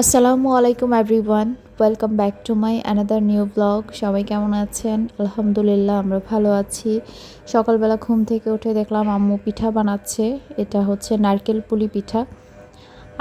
আসসালামু আলাইকুম everyone welcome back to my another new blog সবাই কেমন আছেন? আলহামদুলিল্লাহ, আমরা ভালো আছি। সকালবেলা ঘুম থেকে উঠে দেখলাম আম্মু পিঠা বানাচ্ছে। এটা হচ্ছে নারকেল পুলি পিঠা।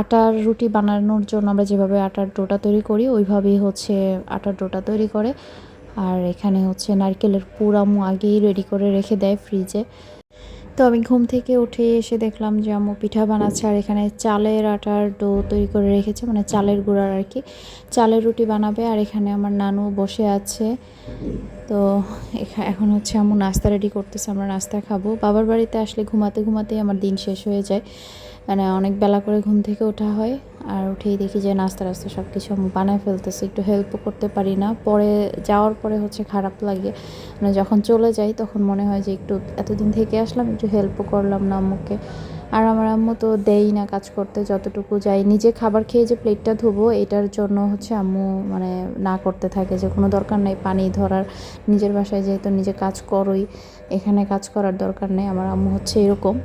আটার রুটি বানানোর জন্য আমরা যেভাবে আটার ডোটা তৈরি করি, ওইভাবেই হচ্ছে আটার ডোটা তৈরি করে। আর এখানে হচ্ছে নারকেলের পুর আম্মু আগেই রেডি করে রেখে দেয় ফ্রিজে তো আমি ঘুম থেকে উঠে এসে দেখলাম যে আম্মু পিঠা বানাচ্ছে আর এখানে চালের আটার ডো তৈরি করে রেখেছে মানে চালের গুঁড়ার আর কি। চালের রুটি বানাবে আর এখানে আমার নানু বসে আছে। তো এখা- এখন হচ্ছে আম্মু নাস্তা রেডি করতেছে, আমরা নাস্তা খাব। বাবার বাড়িতে আসলে ঘুমাতে ঘুমাতেই আমার দিন শেষ হয়ে যায়। মানে অনেক বেলা করে ঘুম থেকে ওঠা হয় আর উঠেই দেখি যে নাস্তা রাস্তা সব কিছু আমি বানায় ফেলতেছি, একটু হেল্পও করতে পারি না। পরে যাওয়ার পরে হচ্ছে খারাপ লাগে। মানে যখন চলে যাই তখন মনে হয় যে একটু এতদিন থেকে আসলাম, একটু হেল্পও করলাম না আম্মুকে। আর আমার আম্মু তো দেই না কাজ করতে, যতটুকু যাই। নিজে খাবার খেয়ে যে প্লেটটা ধোবো, এটার জন্য হচ্ছে আম্মু মানে না করতে থাকে যে কোনো দরকার নেই। পানি ধরার, নিজের বাসায় যেহেতু নিজে কাজ করোই, এখানে কাজ করার দরকার নেই। আমার আম্মু হচ্ছে এরকম।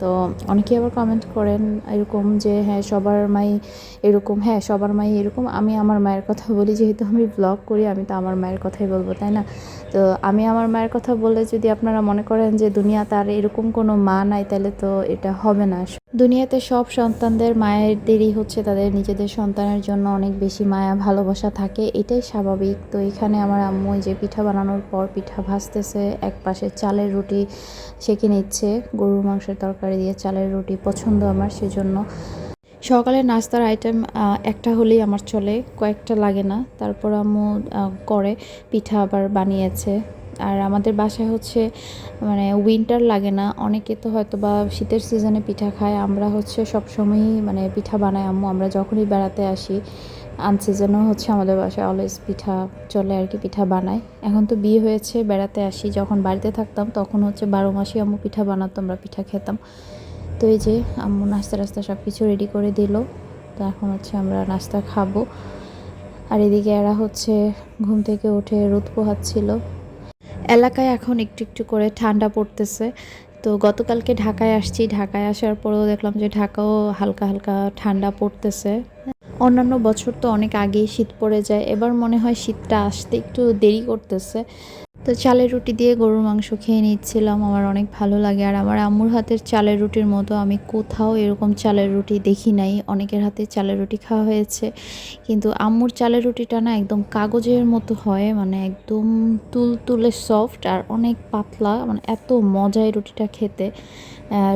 তো অনেকেই আবার কমেন্ট করেন এরকম যে হ্যাঁ সবার মাই এরকম হ্যাঁ সবার মাই এরকম। আমি আমার মায়ের কথা বলি, যেহেতু আমি ব্লগ করি, আমি তো আমার মায়ের কথাই বলব, তাই না? তো আমি আমার মায়ের কথা বলে যদি আপনারা মনে করেন যে দুনিয়া তার এরকম কোনো মা নাই, তাহলে তো এটা হবে না। দুনিয়াতে সব সন্তানদের মায়েরদেরই হচ্ছে তাদের নিজেদের সন্তানের জন্য অনেক বেশি মায়া, ভালোবাসা থাকে। এটাই স্বাভাবিক। তো এখানে আমার আম্মু যে পিঠা বানানোর পর পিঠা ভাজতেছে এক পাশে চালের রুটি সেঁকে নিচ্ছে, গরুর মাংসের তরকারি দিয়ে, চালের রুটি, পছন্দ আমার সেজন্য। সকালে নাস্তার আইটেম একটা হলেই আমার চলে, কয়েকটা লাগে না। তারপর আম্মু করে, পিঠা আবার বানিয়েছে। আর আমাদের বাসায় হচ্ছে মানে উইন্টার লাগে না, অনেকে তো হয়তো বা শীতের সিজনে পিঠা খায়। আমরা হচ্ছে সবসময়ই মানে পিঠা বানাই আম্মু, আমরা যখনই বেড়াতে আসি আনসিজনও হচ্ছে আমাদের বাসায় অলওয়েজ পিঠা চলে আর কি, পিঠা বানায়। এখন তো বিয়ে হয়েছে, বেড়াতে আসি, যখন বাড়িতে থাকতাম তখন হচ্ছে বারো মাসই আম্মু পিঠা বানাতো, আমরা পিঠা খেতাম। তো এই যে আম্মু নাস্তা রাস্তা সব কিছু রেডি করে দিল, তো এখন হচ্ছে আমরা নাস্তা খাব। আর এদিকে এরা হচ্ছে ঘুম থেকে উঠে রোদ পোহাচ্ছিল। এলাকায় এখন একটু একটু করে ঠান্ডা পড়তেছে। তো গতকালকে ঢাকায় আসছি, ঢাকায় আসার পরেও দেখলাম যে ঢাকাও হালকা হালকা ঠান্ডা পড়তেছে। অন্যান্য বছর তো অনেক আগেই শীত পড়ে যায়, এবার মনে হয় শীতটা আসতে একটু দেরি করতেছে। তো চালের রুটি দিয়ে গরুর মাংস খেয়ে নিচ্ছিলাম, আমার অনেক ভালো লাগে। আর আমার আম্মুর হাতের চালের রুটির মতো আমি কোথাও এরকম চালের রুটি দেখি নাই। অনেকের হাতে চালের রুটি খাওয়া হয়েছে। কিন্তু আম্মুর চালের রুটিটা না একদম কাগজের মতো হয় মানে একদম তুলতুলে সফট আর অনেক পাতলা মানে এত মজায় রুটিটা খেতে।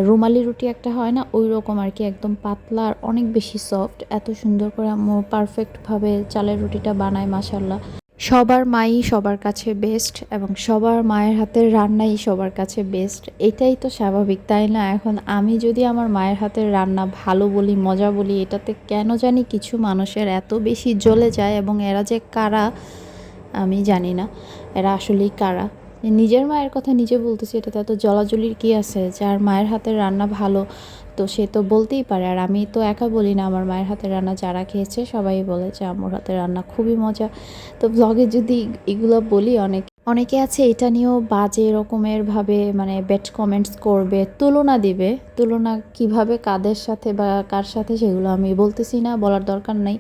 রুমালি রুটি একটা হয় না ওই রকম আর কি, একদম পাতলা আর অনেক বেশি সফট এত সুন্দর করে আম্মু পারফেক্টভাবে চালের রুটিটা বানায় মাসাল্লাহ সবার মাই সবার কাছে বেস্ট এবং সবার মায়ের হাতের রান্নাই সবার কাছে বেস্ট এটাই তো স্বাভাবিক, তাই না? এখন আমি যদি আমার মায়ের হাতের রান্না ভালো বলি, মজা বলি, এটাতে কেন জানি কিছু মানুষের এত বেশি জ্বলে যায় এবং এরা যে কারা, আমি জানি না। এরা আসলেই কারা? নিজের মায়ের কথা নিজে বলতেছি, এটাতে এত জলাজলির কি আছে? যার মায়ের হাতের রান্না ভালো, তো সে তো বলতেই পারে। আর আমি তো একা বলি না, আমার মায়ের হাতের রান্না যারা খেয়েছে সবাই বলে যে আমার হাতের রান্না খুবই মজা। তো ব্লগে যদি এগুলো বলি অনেক অনেকে আছে, এটা নিয়েও বাজে রকমের ভাবে মানে ব্যাড কমেন্টস করবে, তুলনা দিবে। তুলনা কীভাবে কাদের সাথে বা কার সাথে সেগুলো আমি বলতেছি না, বলার দরকার নাই।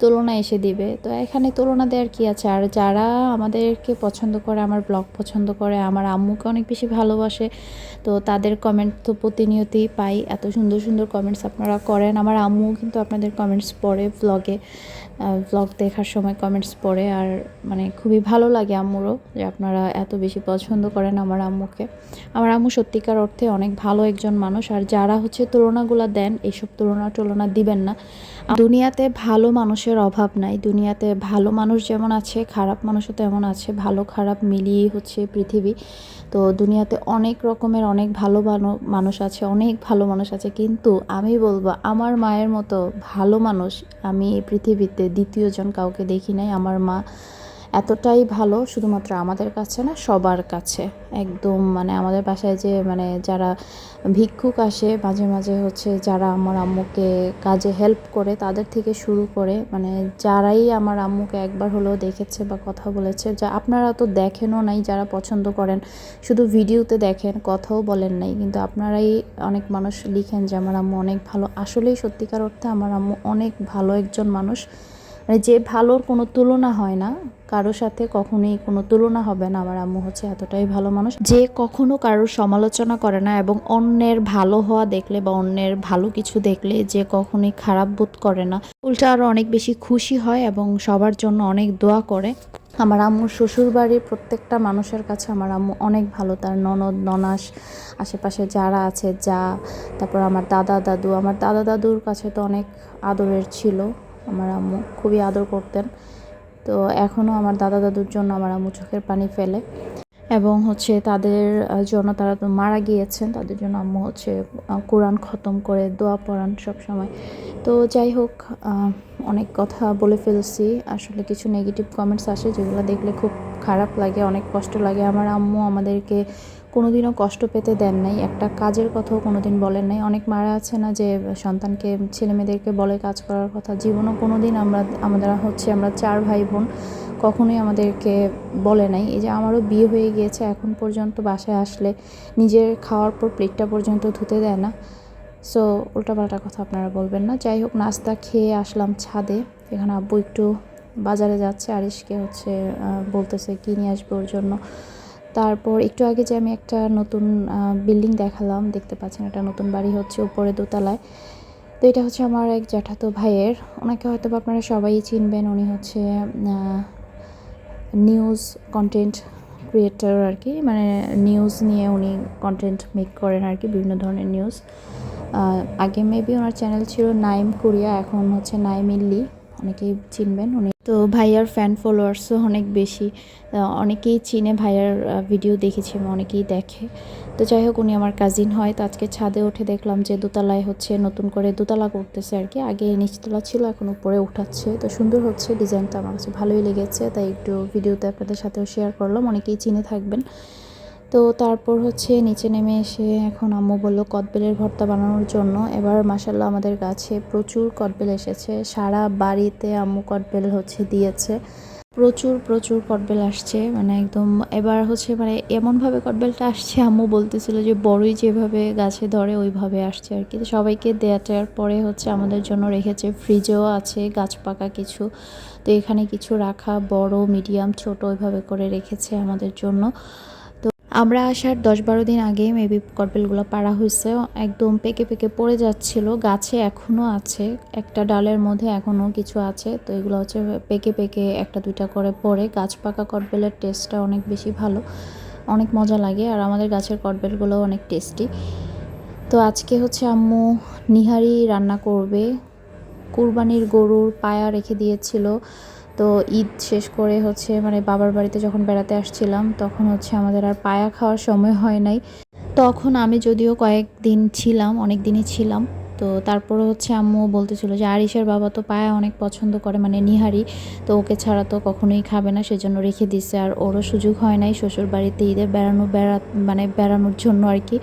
তুলনা এসে দিবে। তো এখানে তুলনা দেওয়ার কি আছে? আর যারা আমাদেরকে পছন্দ করে, আমার ব্লগ পছন্দ করে, আমার আম্মুকে অনেক বেশি ভালোবাসে, তো তাদের কমেন্ট তো প্রতিনিয়তই পাই। এত সুন্দর সুন্দর কমেন্টস আপনারা করেন। আমার আম্মু কিন্তু আপনাদের কমেন্টস পড়ে ব্লগে ব্লগ দেখার সময় কমেন্টস পড়ে আর মানে খুবই ভালো লাগে আম্মুরও যে আপনারা এত বেশি পছন্দ করেন আমার আম্মুকে। আমার আম্মু সত্যিকার অর্থে অনেক ভালো একজন মানুষ আর যারা হচ্ছে তুলনাগুলো দেন এইসব তুলনা টুলনা দিবেন না। দুনিয়াতে ভালো মানুষের অভাব নাই। দুনিয়াতে ভালো মানুষ যেমন আছে, খারাপ মানুষও তেমন আছে। ভালো খারাপ মিলিয়েই হচ্ছে পৃথিবী। তো দুনিয়াতে অনেক রকমের অনেক ভালো ভালো- মানুষ আছে, অনেক ভালো মানুষ আছে। কিন্তু আমি বলব, আমার মায়ের মতো ভালো মানুষ আমি এই পৃথিবীতে দ্বিতীয়জন কাউকে দেখি নাই। আমার মা এতটাই ভালো শুধুমাত্র আমাদের কাছে না, সবার কাছে। একদম মানে আমাদের বাসায় যে মানে যারা ভিক্ষুক আসে, মাঝে মাঝে হচ্ছে যারা আমার আম্মুকে কাজে হেল্প করে, তাদের থেকে শুরু করে মানে যারাই আমার আম্মুকে একবার হলেও দেখেছে বা কথা বলেছে, যা আপনারা তো দেখেনও নাই, যারা পছন্দ করেন, শুধু ভিডিওতে দেখেন, কথাও বলেন নাই, কিন্তু আপনারাই অনেক মানুষ লিখেন যে, আমার আম্মু অনেক ভালো। আসলেই সত্যিকার অর্থে আমার আম্মু অনেক ভালো একজন মানুষ। মানে যে ভালোর কোনো তুলনা হয় না, কারোর সাথে কখনোই কোনো তুলনা হবে না। আমার আম্মু হচ্ছে এতটাই ভালো মানুষ যে কখনো কারোর সমালোচনা করে না এবং অন্যের ভালো হওয়া দেখলে বা অন্যের ভালো কিছু দেখলে যে কখনোই খারাপ বোধ করে না। উল্টা আরও অনেক বেশি খুশি হয় এবং সবার জন্য অনেক দোয়া করে। আমার আম্মুর শ্বশুর বাড়ির প্রত্যেকটা মানুষের কাছে আমার আম্মু অনেক ভালো। তার ননদ, ননাস, আশেপাশে যারা আছে, যা, তারপর আমার দাদা, দাদু। আমার দাদা, দাদুর কাছে তো অনেক আদরের ছিল। আমার আম্মু খুবই আদর করতেন। তো এখনও আমার দাদা দাদুর জন্য আমার আম্মু চোখের পানি ফেলে। এবং হচ্ছে তাদের জন্য তারা তো মারা গিয়েছেন, তাদের জন্য আম্মু হচ্ছে কোরআন খতম করে দোয়া পড়ান সব সময় তো যাই হোক অনেক কথা বলে ফেলছি। আসলে কিছু নেগেটিভ কমেন্টস আসে যেগুলো দেখলে খুব খারাপ লাগে, অনেক কষ্ট লাগে। আমার আম্মু আমাদেরকে কোনোদিনও কষ্ট পেতে দেন নাই। একটা কাজের কথাও কোনোদিন বলেন নাই। অনেক মারা আছে না যে, সন্তানকে ছেলে মেয়েদেরকে বলে কাজ করার কথা। জীবনও কোনোদিন আমরা, আমাদের হচ্ছে আমরা চার ভাই বোন। কখনোই আমাদেরকে বলে নাই। এই যে আমারও বিয়ে হয়ে গিয়েছে, এখন পর্যন্ত বাসায় আসলে নিজের খাওয়ার পর প্লেটটা পর্যন্ত ধুতে দেয় না। সো উল্টাপাল্টা কথা আপনারা বলবেন না। যাই হোক, নাস্তা খেয়ে আসলাম ছাদে। এখানে আব্বু একটু বাজারে যাচ্ছে, আরিশকে হচ্ছে বলতেছে কি নিয়ে আসবে ওর জন্য। তারপর একটু আগে যে আমি একটা নতুন বিল্ডিং দেখালাম, দেখতে পাচ্ছেন একটা নতুন বাড়ি হচ্ছে উপরে দোতলায়। তো এটা হচ্ছে আমার এক জ্যাঠাতো ভাইয়ের। ওনাকে হয়তো আপনারা সবাই চিনবেন, উনি হচ্ছে নিউজ কন্টেন্ট ক্রিয়েটার আর কি মানে নিউজ নিয়ে উনি কন্টেন্ট মেক করেন আর কি, বিভিন্ন ধরনের নিউজ আগে মেবি ওনার চ্যানেল ছিল নাইম কোরিয়া এখন হচ্ছে নাইম ইল্লি অনেকেই চিনবেন। উনি তো ভাইয়ার ফ্যান ফলোয়ার্সও অনেক বেশি। অনেকেই চিনে ভাইয়ার ভিডিও দেখেছি, আমি অনেকেই দেখে। তো যাই হোক, উনি আমার কাজিন হয়। তো আজকে ছাদে উঠে দেখলাম যে দোতলায় হচ্ছে নতুন করে দোতলা করতেছে আর কি। আগে নিচতলা ছিল, এখন উপরে উঠাচ্ছে। তো সুন্দর হচ্ছে ডিজাইনটা আমার কাছে ভালোই লেগেছে। তাই একটু ভিডিওতে আপনাদের সাথেও শেয়ার করলাম। অনেকেই চিনে থাকবেন। তো তারপর হচ্ছে নিচে নেমে এসে এখন আম্মু বলল, কদবেলের ভর্তা বানানোর জন্য। এবার মাসাল্লাহ আমাদের গাছে প্রচুর কদবেল এসেছে। সারা বাড়িতে আম্মু কদবেল হচ্ছে দিয়েছে। প্রচুর প্রচুর কটবেল আসছে। মানে একদম এবার হচ্ছে মানে এমনভাবে কটবেলটা আসছে, আম্মু বলতেছিল যে বড়ই যেভাবে গাছে ধরে ওইভাবে আসছে আর কি। সবাইকে দেওয়াটার পরে হচ্ছে আমাদের জন্য রেখেছে। ফ্রিজেও আছে, গাছ পাকা কিছু। তো এখানে কিছু রাখা, বড়, মিডিয়াম, ছোট ওইভাবে করে রেখেছে আমাদের জন্য। আমরা আসার দশ বারো দিন আগে মেবি কটবেলগুলো পাড়া হয়েছে, একদম পেকে পেকে পড়ে যাচ্ছিল, গাছে এখনও আছে, একটা ডালের মধ্যে এখনও কিছু আছে, তো এগুলো হচ্ছে পেকে পেকে একটা দুইটা করে পড়ে, গাছ পাকা কটবেলের টেস্টটা অনেক বেশি ভালো, অনেক মজা লাগে, আর আমাদের গাছের কটবেলগুলো অনেক টেস্টি তো আজকে হচ্ছে আম্মু নিহারি রান্না করবে, কুরবানির গরুর পায়া রেখে দিয়েছিল তো ঈদ শেষ করে হচ্ছে মানে বাবার বাড়িতে যখন বেড়াতে আসছিলাম, তখন হচ্ছে আমাদের আর পায়া খাওয়ার সময় হয় নাই। তখন আমি যদিও কয়েকদিন ছিলাম অনেক দিনই ছিলাম, তো তারপরে হচ্ছে আম্মু বলতেছিল যে আরিশের বাবা তো পায়া অনেক পছন্দ করে মানে নিহারি, তো ওকে ছাড়া তো কখনোই খাবে না, সেজন্য রেখে দিছে। আর ওরও সুযোগ হয় নাই শ্বশুর বাড়িতে ঈদের বেড়ানো, বেড়া মানে বেড়ানোর জন্য আর কি,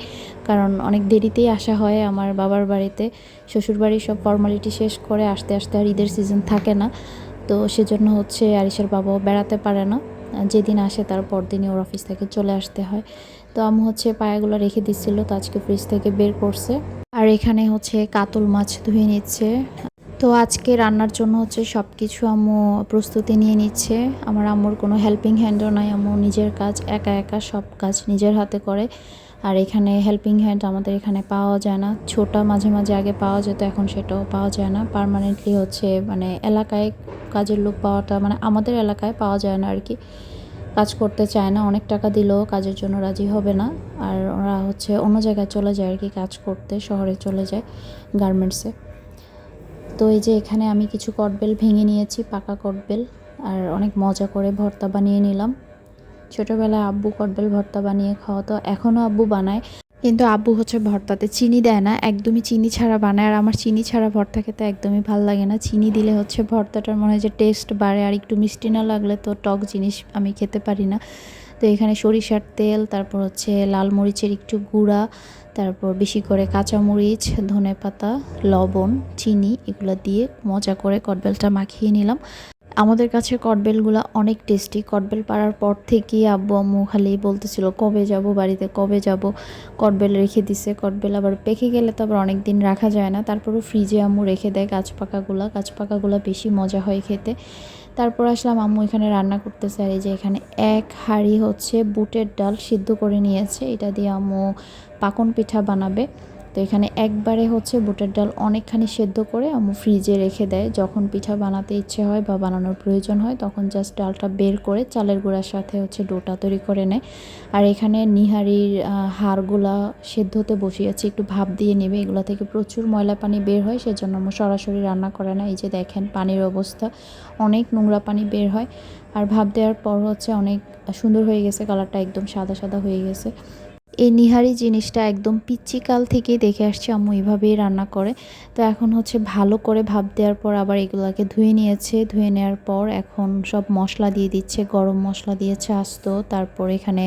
কারণ অনেক দেরিতেই আসা হয় আমার বাবার বাড়িতে। শ্বশুর বাড়ির সব ফর্মালিটি শেষ করে আসতে আসতে আর ঈদের সিজন থাকে না। তো সেজন্য হচ্ছে আরিশের বাবাও বেড়াতে পারে না। যেদিন আসে তার পরদিনই ওর অফিস থেকে চলে আসতে হয়। তো আম্মু হচ্ছে পায়াগুলো রেখে দিচ্ছিল, তো আজকে ফ্রিজ থেকে বের করছে। আর এখানে হচ্ছে কাতল মাছ ধুয়ে নিচ্ছে। তো আজকে রান্নার জন্য হচ্ছে সব কিছু আম্মু প্রস্তুতি নিয়ে নিচ্ছে। আমার আম্মুর কোনো হেল্পিং হ্যান্ডও নাই, আম্মু নিজের কাজ, একা একা সব কাজ নিজের হাতে করে। আর এখানে হেল্পিং হ্যান্ড আমাদের এখানে পাওয়া যায় না। ছোটা মাঝে মাঝে আগে পাওয়া যেত, এখন সেটাও পাওয়া যায় না। পার্মানেন্টলি হচ্ছে মানে এলাকায় কাজের লোক পাওয়াটা মানে আমাদের এলাকায় পাওয়া যায় না আর কি কাজ করতে চায় না, অনেক টাকা দিলেও কাজের জন্য রাজি হবে না। আর ওরা হচ্ছে অন্য জায়গায় চলে যায় আর কি কাজ করতে, শহরে চলে যায় গার্মেন্টসে তো এই যে এখানে আমি কিছু কটবেল ভেঙে নিয়েছি, পাকা কটবেল আর অনেক মজা করে ভর্তা বানিয়ে নিলাম। ছোটোবেলায় আব্বু কটবেল ভর্তা বানিয়ে খাওয়াতো এখনও আব্বু বানায়। কিন্তু আব্বু হচ্ছে ভর্তাতে চিনি দেয় না, একদমই চিনি ছাড়া বানায়। আর আমার চিনি ছাড়া ভর্তা খেতে একদমই ভালো লাগে না। চিনি দিলে হচ্ছে ভর্তাটার মনে হয় যে টেস্ট বাড়ে, আর একটু মিষ্টি না লাগলে তো টক জিনিস আমি খেতে পারি না। তো এখানে সরিষার তেল, তারপর হচ্ছে লাল মরিচের একটু গুঁড়া, তারপর বেশি করে কাঁচামরিচ ধনে পাতা লবণ, চিনি, এগুলো দিয়ে মজা করে কটবেলটা মাখিয়ে নিলাম। আমাদের কাছে কটবেলগুলো অনেক টেস্টি। কটবেল পাড়ার পর থেকেই আব্বু আম্মু খালি বলতেছিল, কবে যাব বাড়িতে? কবে যাব? কটবেল রেখে দিছে। কটবেল আবার পেকে গেলে তো আবার অনেক দিন রাখা যায় না। তারপরও ফ্রিজে আম্মু রেখে দেয় গাছ পাকাগুলো গাছ পাকাগুলো বেশি মজা হয় খেতে। তারপর আসলাম, আম্মু এখানে রান্না করতেছে আর এই যে এখানে এক হাঁড়ি হচ্ছে বুটের ডাল সিদ্ধ করে নিয়েছে। এটা দিয়ে আম্মু পাকন পিঠা বানাবে। তো এখানে একবারে হচ্ছে বুটের ডাল অনেকখানি সেদ্ধ করে আম্মু ফ্রিজে রেখে দেয়। যখন পিঠা বানাতে ইচ্ছে হয় বা বানানোর প্রয়োজন হয়, তখন জাস্ট ডালটা বের করে চালের গুঁড়ার সাথে হচ্ছে ডোটা তৈরি করে নেয়। আর এখানে নিহারির হাড়গুলা সেদ্ধ হতে বসিয়েছে একটু ভাপ দিয়ে নেবে। এগুলো থেকে প্রচুর ময়লা পানি বের হয়, সেজন্য আম্মু সরাসরি রান্না করে না। এই যে দেখেন পানির অবস্থা, অনেক নোংরা পানি বের হয়। আর ভাপ দেওয়ার পর হচ্ছে অনেক সুন্দর হয়ে গেছে, কালারটা একদম সাদা সাদা হয়ে গেছে। এই নিহারি জিনিসটা একদম পিচ্চিকাল থেকেই দেখে আসছি, আম্মু এইভাবেই রান্না করে। তো এখন হচ্ছে ভালো করে ভাব দেওয়ার পর আবার এগুলাকে ধুয়ে নিয়েছে। ধুয়ে নেওয়ার পর এখন সব মশলা দিয়ে দিচ্ছে, গরম মশলা দিয়েছে আস্ত, তারপর এখানে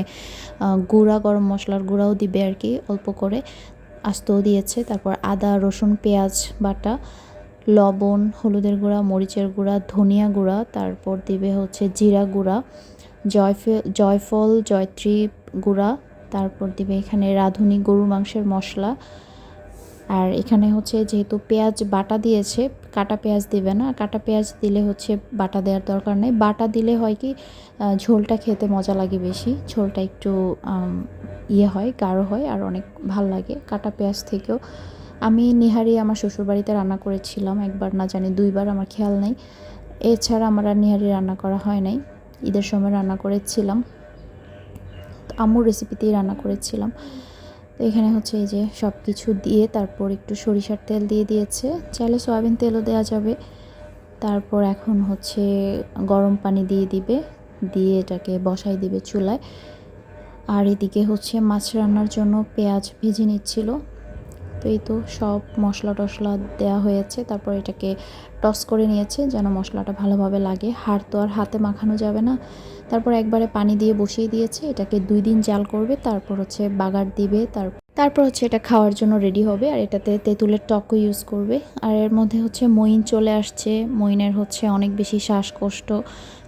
গুঁড়া, গরম মশলার গুঁড়াও দিবে আর কি, অল্প করে আস্তও দিয়েছে। তারপর আদা, রসুন, পেঁয়াজ বাটা, লবণ, হলুদের গুঁড়া, মরিচের গুঁড়া, ধনিয়া গুঁড়া, তারপর দিবে হচ্ছে জিরা গুঁড়া জয়ফল জয়ফল, জয়ত্রী গুঁড়া তারপর দিবে এখানে রাঁধুনি গরু মাংসের মশলা। আর এখানে হচ্ছে যেহেতু পেঁয়াজ বাটা দিয়েছে, কাটা পেঁয়াজ দিবে না, কাটা পেঁয়াজ দিলে হচ্ছে বাটা দেওয়ার দরকার নেই। বাটা দিলে হয় কি ঝোলটা খেতে মজা লাগে বেশি। ঝোলটা একটু ইয়ে হয়, গাঢ় হয় আর অনেক ভালো লাগে কাটা পেঁয়াজ থেকেও। আমি নিহারি আমার শ্বশুরবাড়িতে রান্না করেছিলাম একবার, না জানি দুইবার, আমার খেয়াল নেই। এছাড়া আমার আর নিহারি রান্না করা হয় নাই। ঈদের সময় রান্না করেছিলাম। আম্মুর রেসিপিতেই রান্না করেছিলাম। তো এখানে হচ্ছে এই যে সব কিছু দিয়ে তারপর একটু সরিষার তেল দিয়ে দিয়েছে। চাইলে সয়াবিন তেলও দেওয়া যাবে। তারপর এখন হচ্ছে গরম পানি দিয়ে দিবে। দিয়ে এটাকে বসাই দিবে চুলায়। আর এদিকে হচ্ছে মাছ রান্নার জন্য পেঁয়াজ ভেজে নিচ্ছিল। তো এই তো সব মশলা টশলা দেওয়া হয়েছে, তারপর এটাকে টস করে নিয়েছে যেন মশলাটা ভালোভাবে লাগে। হাড় তো আর হাতে মাখানো যাবে না। তারপর একবারে পানি দিয়ে বসিয়ে দিয়েছে, এটাকে দুই দিন জাল করবে, তারপর হচ্ছে বাগার দিবে, তার, তারপর হচ্ছে এটা খাওয়ার জন্য রেডি হবে, আর এটাতে তেঁতুলের টকও ইউজ করবে। আর এর মধ্যে হচ্ছে মইন চলে আসছে মইনের হচ্ছে অনেক বেশি শ্বাসকষ্ট,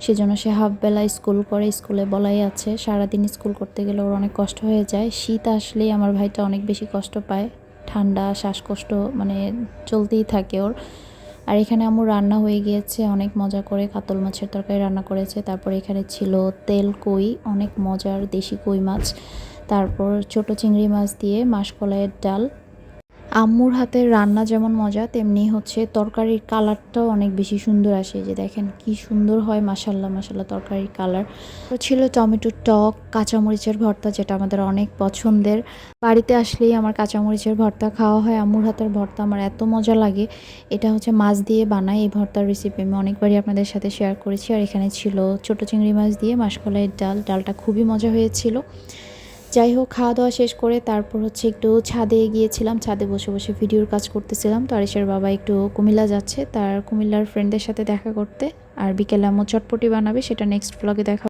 সেজন্য সে হাফবেলা স্কুল করে, স্কুলে বলাই আছে, সারাদিন স্কুল করতে গেলে ওর অনেক কষ্ট হয়ে যায়। শীত আসলেই আমার ভাইটা অনেক বেশি কষ্ট পায়। ঠান্ডা, শ্বাসকষ্ট মানে চলতেই থাকে ওর। আর এখানে আমার রান্না হয়ে গিয়েছে, অনেক মজা করে। কাতল মাছের তরকারি রান্না করেছে, তারপর এখানে ছিল তেল, কই, অনেক মজার দেশি কই মাছ। তারপর ছোট চিংড়ি মাছ দিয়ে মাসকলাইয়ের ডাল আম্মুর হাতের রান্না যেমন মজা, তেমনি হচ্ছে তরকারির কালারটাও অনেক বেশি সুন্দর আসে। যে দেখেন কি সুন্দর হয় মাসাল্লাহ মাসাল্লাহ তরকারির কালার। তো ছিল টমেটো টক, কাঁচামরিচের ভর্তা যেটা আমাদের অনেক পছন্দের। বাড়িতে আসলেই আমার কাঁচামরিচের ভর্তা খাওয়া হয়, আম্মুর হাতের ভর্তা আমার এত মজা লাগে। এটা হচ্ছে মাছ দিয়ে বানাই, এই ভর্তার রেসিপি আমি অনেকবারই আপনাদের সাথে শেয়ার করেছি। আর এখানে ছিল ছোটো চিংড়ি মাছ দিয়ে মাসকলাইয়ের ডাল, ডালটা খুবই মজা হয়েছিল। যাই হোক, খাওয়া দাওয়া শেষ করে তারপর হচ্ছে একটু ছাদে গিয়েছিলাম। ছাদে বসে বসে ভিডিওর কাজ করতেছিলাম। তো আরিসের বাবা একটু কুমিল্লা যাচ্ছে। তার কুমিল্লার ফ্রেন্ডদের সাথে দেখা করতে। আর বিকেলে আমার চটপটি বানাবে, সেটা নেক্সট ব্লগে দেখা